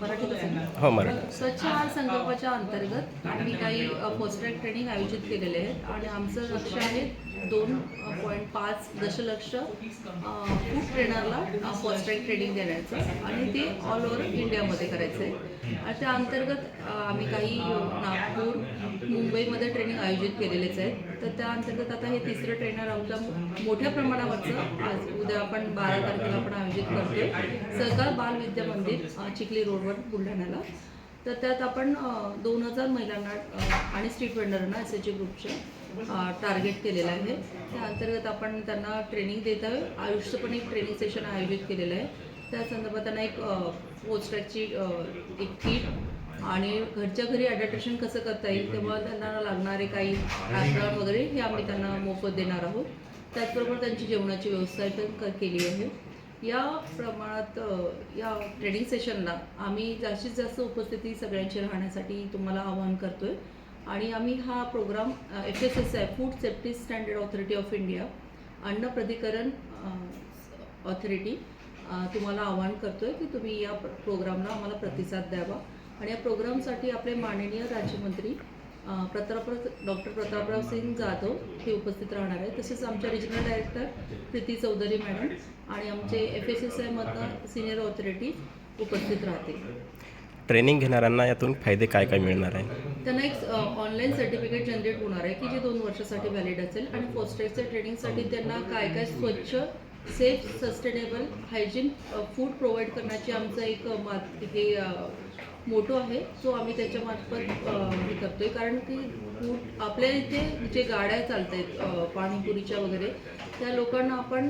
मराठीतच असेल हो मराठी स्वच्छ आहार संकल्पाच्या अंतर्गत आम्ही काही पोस्टर ट्रेनिंग आयोजित केलेले आहेत आणि आमचं लक्ष आहे दोन पॉईंट पाच दशलक्ष फूड ट्रेनरला पोस्टर ट्रेनिंग देण्याचं आणि ते ऑल ओव्हर इंडियामध्ये करायचं आहे. आणि त्या अंतर्गत आम्ही काही नागपूर मुंबईमध्ये ट्रेनिंग आयोजित केलेलेच आहेत. तर त्या अंतर्गत आता हे तिसरं ट्रेनर आमच्या मोठ्या प्रमाणावरचं आज उद्या आपण बारा तारखेला आपण आयोजित करतोय. सरकार बाल विद्या मंदिर चिखली रोडवर बुलढाण्याला. तर त्यात आपण दोन हजार महिलांना आणि स्ट्रीट वेंडरना एस एच ग्रुपच्या टार्गेट केलेलं आहे. त्या अंतर्गत आपण त्यांना ट्रेनिंग देत आहे. आयुष्य पण एक ट्रेनिंग सेशन आयोजित केलेलं आहे. त्या संदर्भात त्यांना एक पोस्टरची एक किट आणि घरच्या घरी अडॅप्टेशन कसं करता येईल तेव्हा त्यांना लागणारे काही राशन वगैरे हे आम्ही त्यांना मोफत देणार आहोत. त्याचबरोबर त्यांची जेवणाची व्यवस्था पण केली आहे. या प्रमाणात या ट्रेनिंग सेशनला आम्ही जास्तीत जास्त उपस्थिती सगळ्यांची राहण्यासाठी तुम्हाला आवाहन करतोय. आणि आम्ही हा programme F S S I food safety standard authority of India अन्न प्राधिकरण ऑथॉरिटी तुम्हाला आवाहन करतोय की तुम्ही या प्रोग्रामला आम्हाला प्रतिसाद द्यावा. आणि या प्रोग्रामसाठी आपले माननीय राज्यमंत्री प्रतापराव डॉक्टर प्रतापराव सिंग जाधव हे उपस्थित राहणार आहे तसेच आमच्या regional director Preeti Chaudhary madam आणि आमचे एफ एस एस आयमधनं सिनियर ऑथॉरिटी उपस्थित राहतील. ट्रेनिंग घेणाऱ्यांना यातून फायदे काय काय मिळणार आहे? त्यांना एक ऑनलाईन सर्टिफिकेट जनरेट होणार आहे की जे दोन वर्षासाठी व्हॅलिड असेल आणि पोस्टेजच्या ट्रेनिंगसाठी त्यांना काय काय स्वच्छ safe sustainable hygiene food provide करण्याची आमचं एक मात हे मोटो आहे. सो आम्ही त्याच्यामार्फत हे करतो आहे कारण की फूड आपल्या इथे जे गाड्या चालत आहेत पाणीपुरीच्या वगैरे त्या लोकांना आपण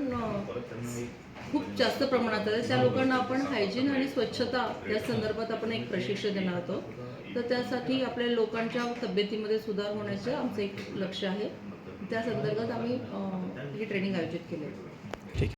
खूप जास्त प्रमाणात आहे त्या लोकांना आपण हायजीन आणि स्वच्छता या संदर्भात आपण एक प्रशिक्षण देणार आहोत. तर त्यासाठी आपल्या लोकांच्या तब्येतीमध्ये सुधार होण्याचं आमचं एक लक्ष आहे. त्या संदर्भात आम्ही ही ट्रेनिंग आयोजित केली आहे Take.